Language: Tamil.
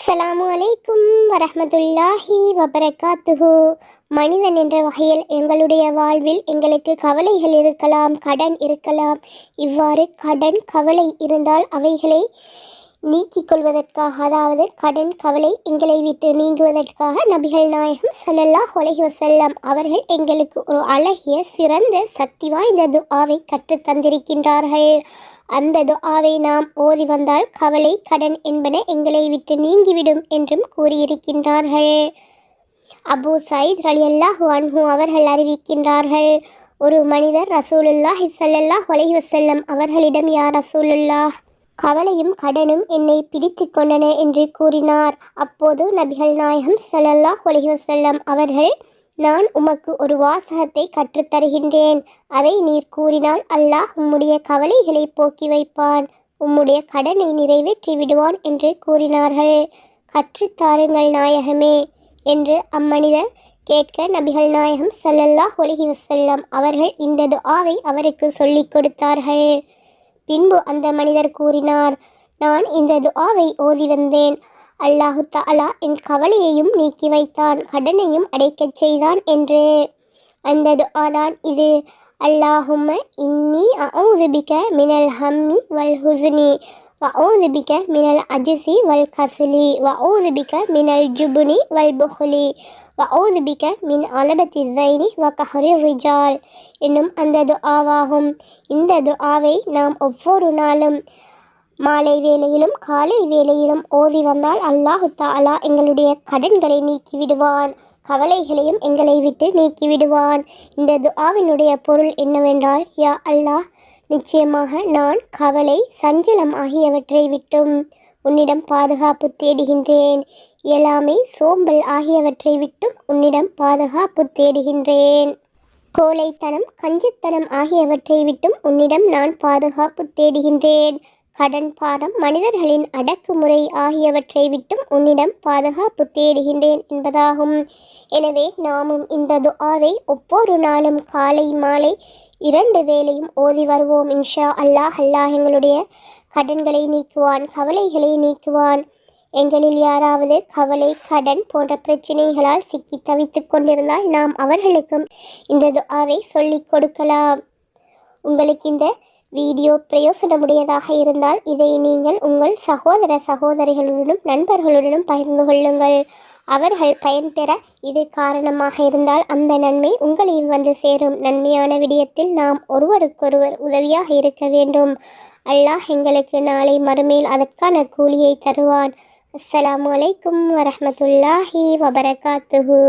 அஸ்ஸலாமு அலைக்கும் வரமத்துல்லாஹி வபரகாத்துஹு. மனிதன் என்ற வகையில் எங்களுடைய வாழ்வில் எங்களுக்கு கவலைகள் இருக்கலாம் கடன் இருக்கலாம். இவ்வாறு கடன் கவலை இருந்தால் அவைகளை நீக்கிக் கொள்வதற்காக அதாவது கடன் கவலை எங்களை விட்டு நீங்குவதற்காக நபிகள் நாயகம் செல்லல்லா ஒலகி வஸல்லம் அவர்கள் எங்களுக்கு ஒரு அழகிய சிறந்த சக்தி வாய்ந்த துஆவை கற்றுத் தந்திருக்கின்றார்கள். அந்த துஆவை நாம் ஓதி வந்தால் கவலை கடன் என்பன எங்களை விட்டு நீங்கிவிடும் என்றும் கூறியிருக்கின்றார்கள். அபு சயித் அலி அல்லாஹு அன்ஹு அவர்கள் அறிவிக்கின்றார்கள் ஒரு மனிதர் ரசூலுல்லாஹ் ஸல்லல்லாஹு ஒலகி வசல்லம் அவர்களிடம் யார் ரசூலுல்லாஹ் கவலையும் கடனும் என்னை பிடித்து கொண்டன என்று கூறினார். அப்போது நபிகள் நாயகம் சல்லல்லா ஒலிஹசல்லம் அவர்கள் நான் உமக்கு ஒரு வாசகத்தை கற்றுத் தருகின்றேன். அதை நீர் கூறினால் அல்லாஹ் உம்முடைய கவலைகளை போக்கி வைப்பான். உம்முடைய கடனை நிறைவேற்றி விடுவான் என்று கூறினார்கள். கற்றுத்தாருங்கள் நாயகமே என்று அம்மனிதர் கேட்க நபிகள் நாயகம் ஸல்லல்லாஹு ஒலிஹி வசல்லம் அவர்கள் இந்த துஆவை அவருக்கு சொல்லிக் கொடுத்தார்கள். பின்பு அந்த மனிதர் கூறினார் நான் இந்த துஆவை ஓதி வந்தேன். அல்லாஹு தாலா என் கவலையையும் நீக்கி வைத்தான் கடனையும் அடைக்கச் செய்தான் என்று. அந்த துஆதான் இது. அல்லாஹும்ம இன்னி அவுதுபிக்க மினல் ஹம்மி வல் ஹுசுனி وأعوذ بك من العجز வல் وأعوذ بك من மினல் والبخل وأعوذ بك من பிக மின் அலபத்தி الرجال. வ கஹரி ரிஜால் என்னும் அந்த துஆவாகும் இந்த துஆவை நாம் ஒவ்வொரு நாளும் மாலை வேளையிலும் காலை வேளையிலும் ஓதி வந்தால் அல்லாஹு தாலா எங்களுடைய கடன்களை நீக்கி விடுவான் கவலைகளையும் எங்களை விட்டு நீக்கி விடுவான் இந்த துஆவினுடைய பொருள் என்னவென்றால் யா அல்லாஹ் நிச்சயமாக நான் கவலை சஞ்சலம் ஆகியவற்றை விட்டும் உன்னிடம் பாதுகாப்பு தேடுகின்றேன். இயலாமை சோம்பல் ஆகியவற்றை விட்டும் உன்னிடம் பாதுகாப்பு தேடுகின்றேன். கோழைத்தனம் கஞ்சித்தனம் ஆகியவற்றை விட்டும் உன்னிடம் நான் பாதுகாப்பு தேடுகின்றேன். கடன் பாரம் மனிதர்களின் அடக்குமுறை ஆகியவற்றை விட்டும் உன்னிடம் பாதுகாப்பு தேடுகின்றேன் என்பதாகும். எனவே நாமும் இந்த துஆவை ஒவ்வொரு நாளும் காலை மாலை இரண்டு வேளையும் ஓதி வருவோம் இன்ஷா அல்லாஹ். அல்லாஹ் எங்களுடைய கடன்களை நீக்குவான் கவலைகளை நீக்குவான். எங்களில் யாராவது கவலை கடன் போன்ற பிரச்சனைகளால் சிக்கி தவித்துக் கொண்டிருந்தால் நாம் அவர்களுக்கும் இந்த துஆவை சொல்லிக் கொடுக்கலாம். உங்களுக்கு இந்த வீடியோ பிரயோசனமுடையதாக இருந்தால் இதை நீங்கள் உங்கள் சகோதர சகோதரிகளுடனும் நண்பர்களுடனும் பகிர்ந்து கொள்ளுங்கள். அவர்கள் பயன்பெற இது காரணமாக இருந்தால் அந்த நன்மை உங்களையும் வந்து சேரும். நன்மையான விடயத்தில் நாம் ஒருவருக்கொருவர் உதவியாக இருக்க வேண்டும். அல்லாஹ் எங்களுக்கு நாளை மறுமையில் அதற்கான கூலியை தருவான். அஸ்ஸலாமு அலைக்கும் வரமத்துல்லாஹி வபரகாத்துஹு.